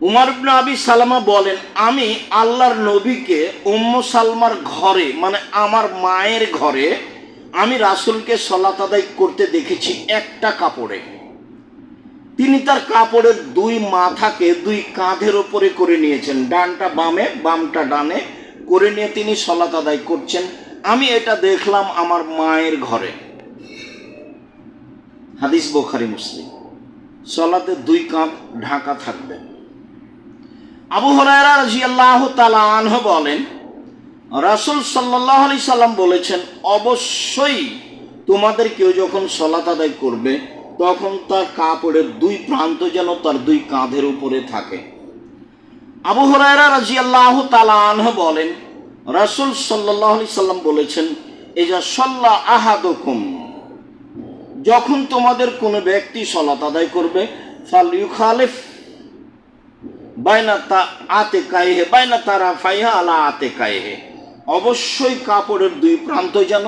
উমার আবি সালামা বলেন, আমি আল্লাহর নবীকে উম্ম সালমার ঘরে মানে আমার মায়ের ঘরে, আমি রাসুলকে সলাত আদায় করতে দেখেছি একটা কাপড়ে। তিনি তার কাপড়ের দুই মাথাকে দুই কাঁধের ওপরে করে নিয়েছেন, ডানটা বামে, বামটা ডানে করে নিয়ে তিনি সলাত আদায় করছেন। আমি এটা দেখলাম আমার মায়ের ঘরে। হাদিস বোখারি, মুসলিম। সলাতে দুই কাঁধ ঢাকা থাকবে। আবু হরায়রা বলেন, রাসুল সাল্লাহ আলি সাল্লাম বলেছেন, অবশ্যই তোমাদের কেউ যখন সলাত আদায় করবে, তখন তার কাপড়ের দুই প্রান্ত যেন তার দুই কাঁধের উপরে থাকে। আবু হরায়রা রাজিয়াল্লাহ তালা আনহ বলেন, রাসুল সাল্লাহ আলি সাল্লাম বলেছেন এজা সল্লাহ আহাদকুম, যখন তোমাদের কোনো ব্যক্তি সলাত আদায় করবে, ফাল ইউখালিফ বাইনা তা আতে কায়েহে বাইনা তারা ফাইহা আলা আতে কায়েহে অবশ্যই কাপড়ের দুই প্রান্ত যেন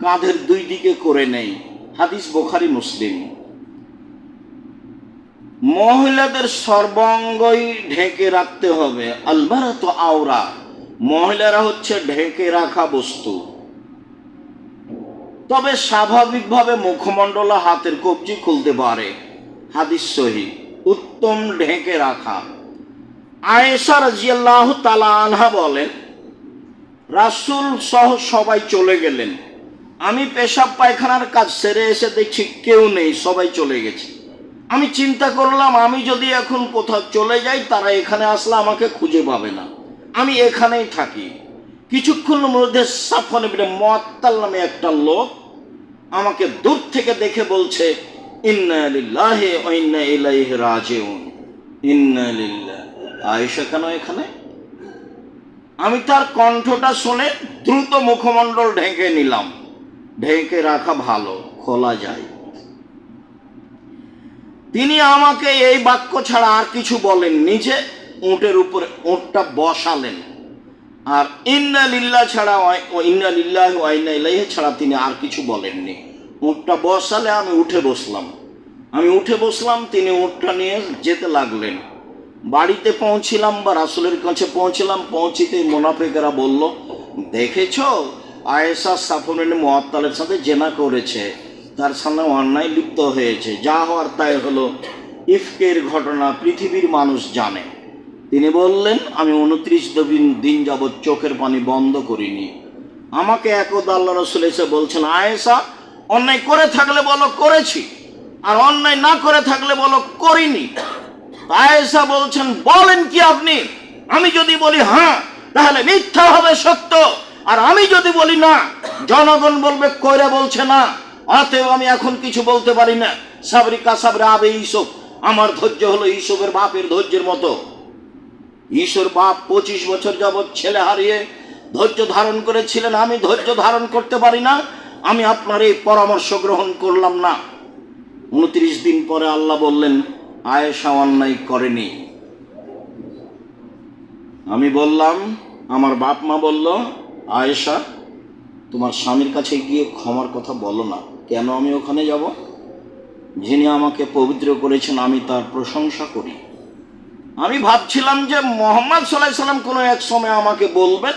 কাঁধের দুই দিকে করে নেই হাদিস বোখারি, মুসলিম। মহিলাদের সর্বাঙ্গই ঢেকে রাখতে হবে। আলবারা তো আওরা। মহিলারা হচ্ছে ঢেকে রাখা বস্তু। তবে স্বাভাবিকভাবে মুখমণ্ডল হাতের কবজি খুলতে পারে। হাদিস সহি। উত্তম ঢেকে রাখা। আয়েশা রাজিয়াল্লাহ তালা আনহা বলেন, রাসুল সহ সবাই চলে গেলেন। আমি পেশাব পায়খানার কাজ সেরে এসে দেখছি কেউ নেই, সবাই চলে গেছে। আমি চিন্তা করলাম, আমি যদি এখন কোথাও চলে যাই, তারা এখানে আসলে আমাকে খুঁজে পাবে না। আমি এখানেই থাকি। কিছুক্ষণের মধ্যে সাফন মত্তাল নামে একটা লোক আমাকে দূর থেকে দেখে বলছে, ইন্না লিল্লাহি ওয়া ইন্না ইলাইহি রাজিউন। ইন্না লিল্লাহ। আয়েশা কেন এখানে? আমি তার কণ্ঠটা শুনে দ্রুত মুখমণ্ডল ঢেকে নিলাম। ঢেকে রাখা ভালো, খোলা যায়। তিনি আমাকে এই বাক্য ছাড়া আর কিছু বলেন নিজে উঁটের উপরে উঁটটা বসালেন। আর ইন্না লিল্লাহ ছাড়া ইন্না লিল্লাহ ওয়াইনা ছাড়া তিনি আর কিছু বলেননি। উঁটটা বসালে আমি উঠে বসলাম। আমি উঠে বসলাম, তিনি উঁটটা নিয়ে যেতে লাগলেন। বাড়িতে পৌঁছিলাম বা রাসুলের কাছে পৌঁছলাম পৌঁছিতে মোনাফেকেরা বলল, দেখেছ? আয়েশা সাফনের মহাত্তালের সাথে জেনা করেছে। তার সামনে অন্যায় লিপ্ত হয়েছে। যা হওয়ার তাই হলো। ইফকের ঘটনা পৃথিবীর মানুষ জানে। তিনি বললেন, আমি উনত্রিশ দিন দিন যাবৎ চোখের পানি বন্ধ করিনি। আমাকে একদা আল্লাহ রসুল এসে বলছেন, আয়েশা, অন্যায় করে থাকলে বলো করেছি, আর অন্যায় না করে থাকলে বলো করিনি। আয়েশা বলছেন, বলেন কি আপনি? আমি যদি বলি হ্যাঁ তাহলে মিথ্যা হবে সত্য। আর আমি যদি বলি, না, জনগণ বলবে, কইরে বলছে না। অতএব আমি এখন কিছু বলতে পারি না। সাবরি কাসাবরে আবে ইসব আমার ধৈর্য হলো ইসবের বাপের ধৈর্যের মতো। ঈশ্বর বাপ পঁচিশ বছর যাবৎ ছেলে হারিয়ে ধৈর্য ধারণ করেছিলেন। আমি ধৈর্য ধারণ করতে পারি না। আমি আপনার এই পরামর্শ গ্রহণ করলাম না। উনত্রিশ দিন পরে আল্লাহ বললেন আয়েশা অন্যায় করেনি। আমি বললাম, আমার বাপ মা বলল, আয়েশা, তোমার স্বামীর কাছে গিয়ে ক্ষমার কথা বলো না। কেন আমি ওখানে যাব? যিনি আমাকে পবিত্র করেছেন, আমি তার প্রশংসা করি। আমি ভাবছিলাম যে মোহাম্মদ সাল্লাহ সাল্লাম কোনো এক সময় আমাকে বলবেন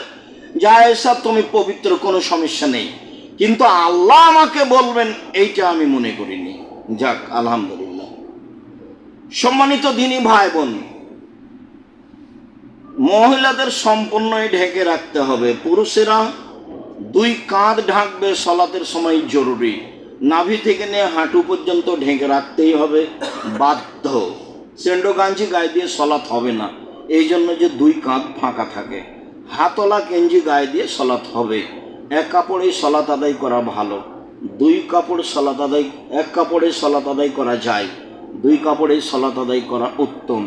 যে, আয়েশা, তুমি পবিত্র, কোনো সমস্যা নেই। কিন্তু আল্লাহ আমাকে বলবেন, এইটা আমি মনে করিনি। যাক, আলহামদুলিল্লাহ। সম্মানিত দিনী ভাই বোন, মহিলাদের সম্পূর্ণই ঢেকে রাখতে হবে। পুরুষেরা দুই কাঁধ ঢাকবে, সলাতের সময় জরুরি। নাভি থেকে নিয়ে হাঁটু পর্যন্ত ঢেকে রাখতেই হবে, বাধ্য। সেন্ডো গাঞ্জি গায়ে দিয়ে সলাৎ হবে না। এই জন্য যে দুই কাঁধ ফাঁকা থাকে। হাতলা গেঞ্জি গায়ে দিয়ে সলাৎ হবে। এক কাপড়ে সলাৎ আদায় করা ভালো। দুই কাপড় সলাৎ আদায় এক কাপড়ে সলাৎ আদায় করা যায়। দুই কাপড়ে সলাত আদায় করা উত্তম।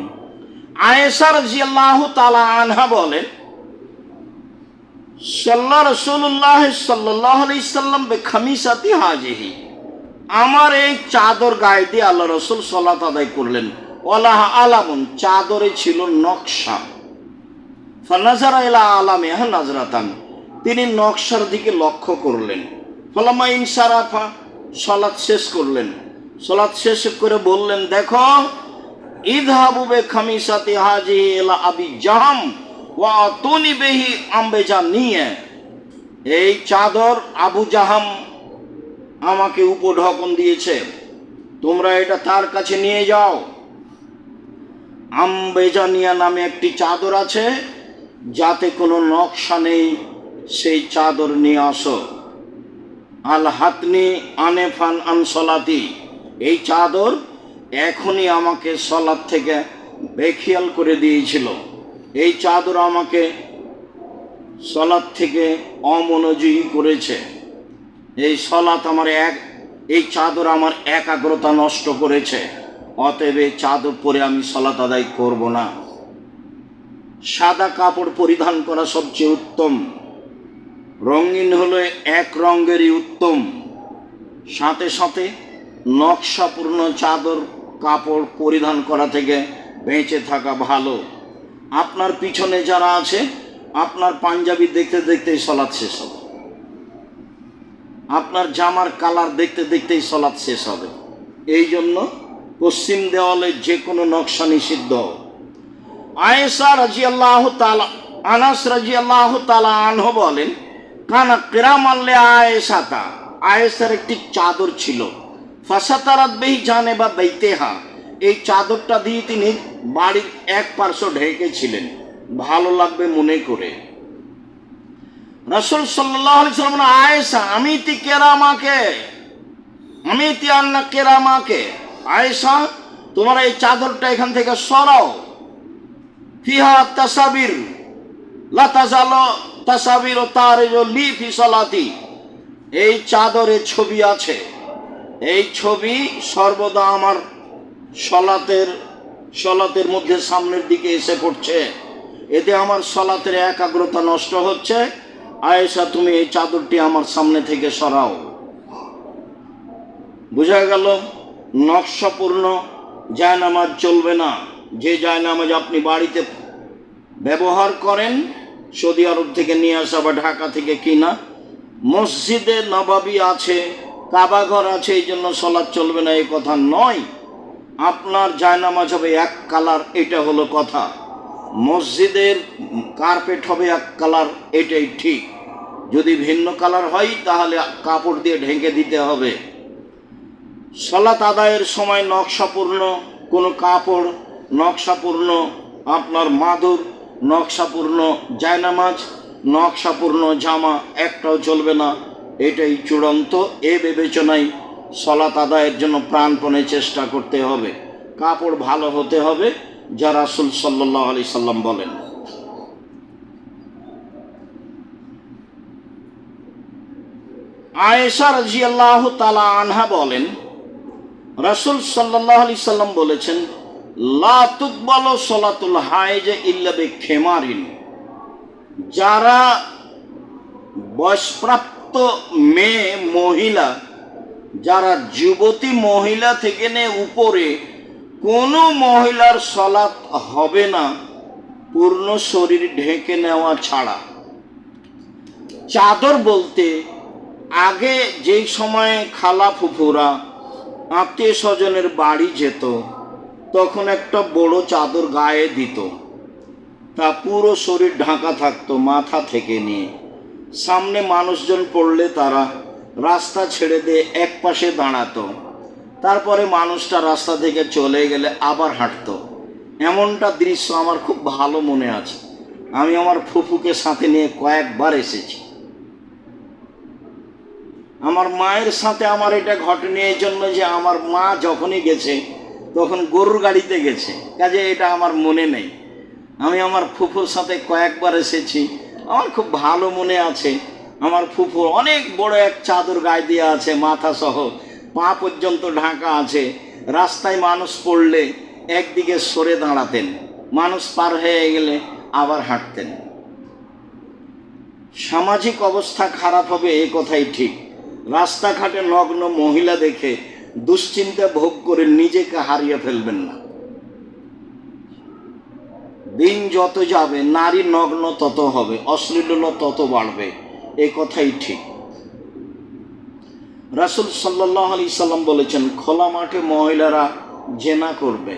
আয়েশার জিয়াল্লাহ তালা আনহা বলেন সাল্লাহ রসুল্লাহ সাল্লাহ সাল্লাম বে খামিসাতি হাজিহি। আমার এই চাদর গায়ে আল্লাহ রসুল সলাত আদায় করলেন। ওলাহ আলামুন, চাদরে ছিল নকশা। ফানাজারা এলা আলামে হ্যাঁ নাজরাতান, তিনি নকশার দিকে লক্ষ্য করলেন। ফলামা ইনসারাফা সলাৎ শেষ করলেন। সলাৎ শেষ করে বললেন, দেখো ইদহাবু বে খামিসাতি হাজি এলা আবি জাহাম, ওয়া তুনি বেহি আম্বেজা নিয়ে। এই চাদর আবু জাহাম আমাকে উপঢকন দিয়েছে, তোমরা এটা তার কাছে নিয়ে যাও। আম্বেজানিয়া নামে একটি চাদর আছে, যাতে কোনো নকশা নেই, সেই চাদর নিয়ে আসো। আল হাতনি আনেফান আনসলাতি এই চাদর এখনই আমাকে সলাদ থেকে বেখিয়াল করে দিয়েছিল। এই চাদর আমাকে সলাদ থেকে অমনোযোগী করেছে। এই সলাত আমার এক, এই চাদর আমার একাগ্রতা নষ্ট করেছে। অতএব এই চাদর পরে আমি সলাত আদায় করব না। সাদা কাপড় পরিধান করা সবচেয়ে উত্তম। রঙিন হলো এক রঙেরই উত্তম। সাথে সাথে নকশাপূর্ণ চাদর কাপড় পরিধান করা থেকে বেঁচে থাকা ভালো। আপনার পিছনে যারা আছে, আপনার পাঞ্জাবি দেখতে দেখতেই সলাৎ শেষ হবে। আপনার জামার কালার দেখতে দেখতেই সলাৎ শেষ হবে। এই জন্য পশ্চিম দেওয়ালে যে কোনো নকশা নিষিদ্ধ। আয়েসা রাজি আল্লাহ তালা আনাস রাজি আল্লাহ তালা আনহ বলেন, কানা কেরাম আনলে আয়েসাতা আয়েসার একটি চাদর ছিল। ফাঁসাতারাত বেহি জানে বা এই চাদরটা দিয়ে তিনি বাড়ির এক পার্শ্ব ঢেকেছিলেন ভালো লাগবে মনে করে। রসুল সাল্লাহ সাল্লাম আয়েসা আমি তি কেরামাকে, আমি তি আন্না কেরামাকে আয়েসা তোমার এই চাদরটা এখান থেকে সরাও। ফিহা তাসাবির লাতাজালো তাসাবির ও তার লি ফি সলাতি। এই চাদরে ছবি আছে। এই ছবি সর্বদা আমার সলাতের সলাতের মধ্যে সামনের দিকে এসে পড়ছে। এতে আমার সলাতের একাগ্রতা নষ্ট হচ্ছে। আয়েশা, তুমি এই চাদরটি আমার সামনে থেকে সরাও। বোঝা গেল, নকশাপূর্ণ, জায়নামাজ চলবে না। যে জায়নামাজ আপনি বাড়িতে ব্যবহার করেন, সৌদি আরব থেকে নিয়ে আসা বা ঢাকা থেকে কিনা, মসজিদে নবাবি আছে কাবাঘর আছে, এই জন্য সলাদ চলবে না, এই কথা নয়। আপনার জায়নামাজ হবে এক কালার, এটা হলো কথা। মসজিদের কার্পেট হবে এক কালার, এটাই ঠিক। যদি ভিন্ন কালার হয়, তাহলে কাপড় দিয়ে ঢেকে দিতে হবে। সলাত আদায়ের সময় নকশাপূর্ণ কোনো কাপড়, নকশাপূর্ণ আপনার মাদুর, নকশাপূর্ণ জায়নামাজ, নকশাপূর্ণ জামা, একটাও চলবে না। এটাই চূড়ান্ত। এ বিবেচনায় সলাত আদায়ের জন্য প্রাণপণে চেষ্টা করতে হবে। কাপড় ভালো হতে হবে, যা রাসুল সাল্লাহ আলি সাল্লাম বলেন। আয়েশা রাজি আল্লাহ তালা আনহা বলেন, রাসুল সাল্লাহ আলি সাল্লাম বলেছেন, লা তুকবাল সলাতুল হায়জে ইল্লাবে খেমারিন যারা বয়সপ্রাপ্ত মেয়ে মহিলা, যারা যুবতী মহিলা থেকে নে উপরে, কোনো মহিলার সলাৎ হবে না, পূর্ণ শরীর ঢেকে নেওয়া ছাড়া। চাদর বলতে, আগে যেই সময়ে খালা ফুফুরা আত্মীয় স্বজনের বাড়ি যেত, তখন একটা বড় চাদর গায়ে দিত। তা পুরো শরীর ঢাকা থাকতো মাথা থেকে নিয়ে। সামনে মানুষজন পড়লে তারা রাস্তা ছেড়ে দিয়ে এক পাশে দাঁড়াতো। তারপরে মানুষটা রাস্তা থেকে চলে গেলে আবার হাঁটতো। এমনটা দৃশ্য আমার খুব ভালো মনে আছে। আমি আমার ফুফুকে সাথে নিয়ে কয়েকবার এসেছি। আমার মায়ের সাথে আমার এটা ঘটেনি এই জন্য যে আমার মা যখনই গেছে, তখন গরুর গাড়িতে গেছে। কাজে এটা আমার মনে নেই। আমি আমার ফুফুর সাথে কয়েকবার এসেছি। আমার খুব ভালো মনে আছে। আমার ফুফু অনেক বড় এক চাদর গায়ে দিয়ে আছে মাথা সহ পা পর্যন্ত ঢাকা আছে। রাস্তায় মানুষ পড়লে একদিকে সরে দাঁড়াতেন। মানুষ পার হয়ে গেলে আবার হাঁটতেন। সামাজিক অবস্থা খারাপ হবে এই কথাই ঠিক। রাস্তাঘাটে নগ্ন মহিলা দেখে দুশ্চিন্তা ভোগ করে নিজেকে হারিয়ে ফেলবেন না। দিন যত যাবে, নারী নগ্ন তত হবে, অশ্লীলতা তত বাড়বে। এ কথাই ঠিক। রাসুল সাল্লাহ আলি সাল্লাম বলেছেন, খোলা মাঠে মহিলারা জেনা করবে।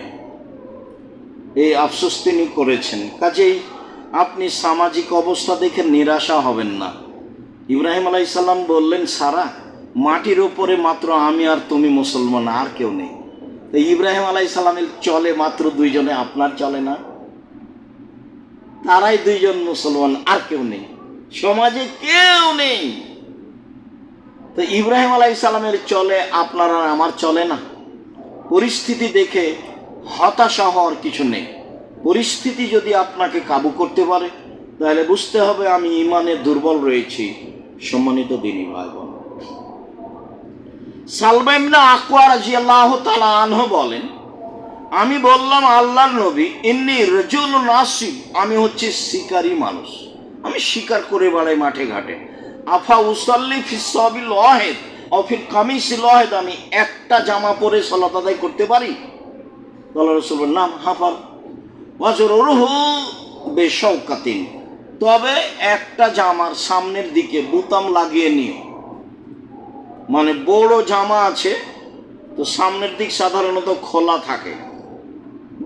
এই আফসোস তিনি করেছেন। কাজেই আপনি সামাজিক অবস্থা দেখে নিরাশা হবেন না। ইব্রাহিম আলাইসাল্লাম বললেন, সারা, মাটির ওপরে মাত্র আমি আর তুমি মুসলমান, আর কেউ নেই। তো ইব্রাহিম আলাইসাল্লামের চলে মাত্র দুইজনে, আপনার চলে না? তারাই দুইজন মুসলমান, আর কেউ নেই। সমাজে কেউ নেই। তো ইব্রাহিম আলাইসাল্লামের চলে, আপনার আমার চলে না। পরিস্থিতি দেখে হতাশা হওয়ার কিছু নেই। পরিস্থিতি যদি আপনাকে কাবু করতে পারে, তাহলে বুঝতে হবে আমি ইমানে দুর্বল রয়েছি, সম্মানিত দিনী ভাই বোন সালবাইমনা আকোয়া রাজি আল্লাহ তালা আনহ বলেন আমি বললাম, আল্লাহর নবী, ইন্নি রজুল নাসিব আমি হচ্ছে শিকারী মানুষ। আমি শিকার করে বেড়াই মাঠে ঘাটে। আফা উসাল্লি ফিসাবিল লহেদ অফির কামিস লহেদ আমি একটা জামা পরে সলাত আদায় করতে পারি? আল্লাহ নাম হাফার ওয়াজর রুহু বেশৌকাতিন। তবে একটা জামার সামনের দিকে বুতাম লাগিয়ে নিও। মানে বড় জামা আছে, তো সামনের দিক সাধারণত খোলা থাকে।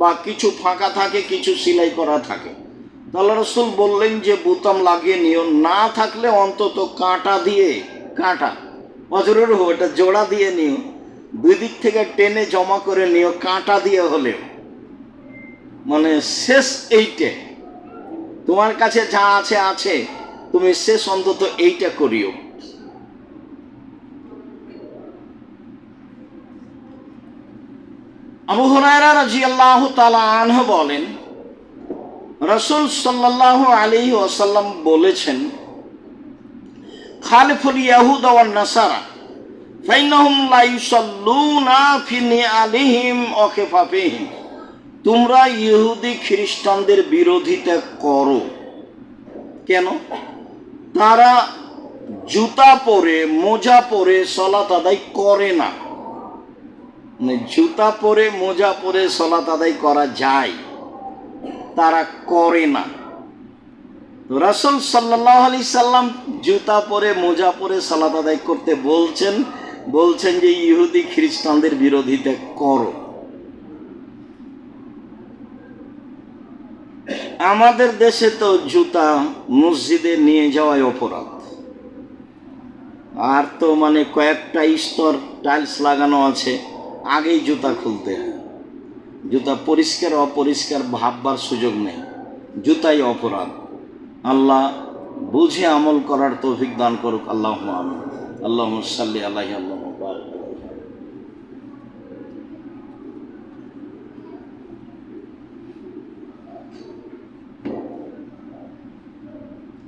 বা কিছু ফাঁকা থাকে, কিছু সেলাই করা থাকে। আল্লাহ রসুল বললেন যে, বুতাম লাগিয়ে নিও। না থাকলে অন্তত কাঁটা দিয়ে, কাঁটা, অজরের হোক এটা জোড়া দিয়ে নিও। দুই দিক থেকে টেনে জমা করে নিও, কাঁটা দিয়ে হলেও। মানে শেষ এইটে। তোমার কাছে যা আছে আছে। তুমি শেষ অন্তত এইটা করিও। আবু হুরায়রা রাদিয়াল্লাহু তাআলা আনহু বলেন, রাসূল সাল্লাল্লাহু আলাইহি ওয়াসাল্লাম বলেছেন, খালিফুল ইয়াহুদ ওয়ান নাসারা, ফাইনাহুম লা ইউসাল্লুনা ফি নিআলিহিম ওয়া খিফাফিহিম, তোমরা ইহুদি খ্রিস্টানদের বিরোধিতা করো। কেন? তারা জুতা পরে, মোজা পরে সলাত আদায় করে না। জুতা পরে, মোজা পরে সলাত আদায় করা যায়। তারা করে না। রাসুল সাল্লাহ আলি সাল্লাম জুতা পরে, মোজা পরে সালাত আদায় করতে বলছেন বলছেন যে, ইহুদি খ্রিস্টানদের বিরোধিতা করো। আমাদের দেশে তো জুতা মসজিদে নিয়ে যাওয়াই অপরাধ। আর তো মানে কয়েকটা স্তর টাইলস লাগানো আছে। আগেই জুতা খুলতে হয়। জুতা পরিষ্কার অপরিষ্কার ভাববার সুযোগ নেই। জুতাই অপরাধ। আল্লাহ বুঝে আমল করার তৌফিক দান করুক। আল্লাহ আমি আল্লাহ সাল্লি আল্লাহ আল্লাহ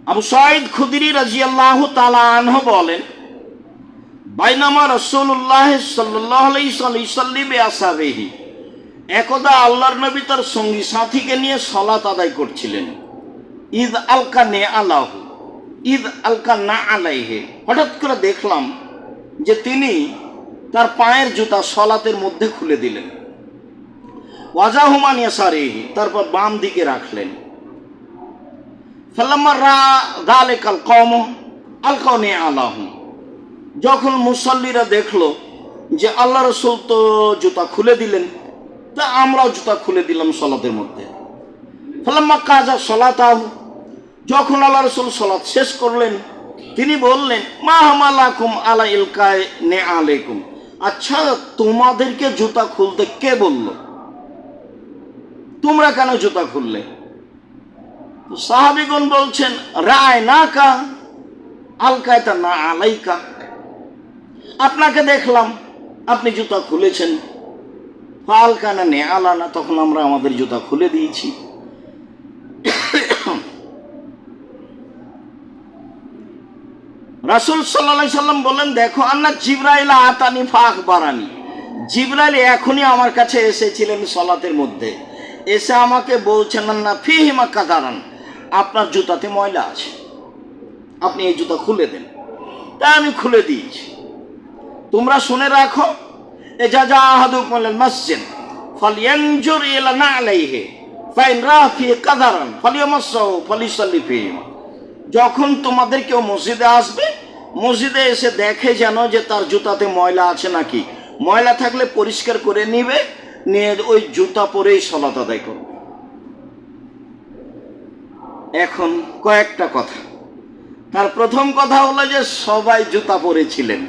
আবু সাইদ খুদিরি রাজিয়াল্লাহ তালা আনহ বলেন বাইনামা রসুল্লাহ সাল্লাহ সাল্লিম আসাবেহি। একদা আল্লাহর নবী তার সঙ্গী সাথীকে নিয়ে সলাত আদায় করছিলেন। ঈদ আলকা নে আলাহ ঈদ আলকা না আলাইহে। হঠাৎ করে দেখলাম যে তিনি তার পায়ের জুতা সলাতের মধ্যে খুলে দিলেন। ওয়াজাহুমান ইয়াসারেহি তারপর বাম দিকে রাখলেন। ফালাম্মা রা, দালেকাল কম আলকাও নে আলাহ। যখন মুসল্লিরা দেখল যে আল্লাহ রসুল তো জুতা খুলে দিলেন, তা আমরাও জুতা খুলে দিলাম সলাতের মধ্যে। ফালাম্মা কাজা সলাতাহ, যখন আল্লাহ রসুল সলাৎ শেষ করলেন, তিনি বললেন, মা হামালাকুম আলা ইলকায় নে আলেকুম আচ্ছা তোমাদেরকে জুতা খুলতে কে বলল? তোমরা কেন জুতা খুললে? সাহাবিগণ বলছেন, রায় না কা আলকায় তা না আলাইকা। আপনাকে দেখলাম, আপনি জুতা খুলেছেন। আলকানা নে আলানা তখন আমরা আমাদের জুতা খুলে দিয়েছি। রাসুল সাল্লা সাল্লাম বললেন, দেখো, আন্না জিব্রাইল আতানি ফাঁক বারানি জিব্রাইল এখনই আমার কাছে এসেছিলেন সলাতের মধ্যে। এসে আমাকে বলছেন না ফি হিমাক্কা দাঁড়ান আপনার জুতাতে ময়লা আছে। আপনি এই জুতা খুলে দেন। তাই আমি খুলে দিয়েছি। তোমরা শুনে রাখো। এ যা যা আহাদুক বললেন মসজিদ, ফলিয়ানজুর ইলা না আলাইহে, ফাইন রাফি কাদারান ফলিয়ামাসাও ফলিসাল্লি ফিহিমা। যখন তোমাদের কেউ মসজিদে আসবে, মসজিদে এসে দেখে যেন যে তার জুতাতে ময়লা আছে নাকি। ময়লা থাকলে পরিষ্কার করে নিবে, নিয়ে ওই জুতা পরেই সলাত আদায় করবে। এখন কয়েকটা কথা। তার প্রথম কথা হলো যে সবাই জুতা পরেছিলেন।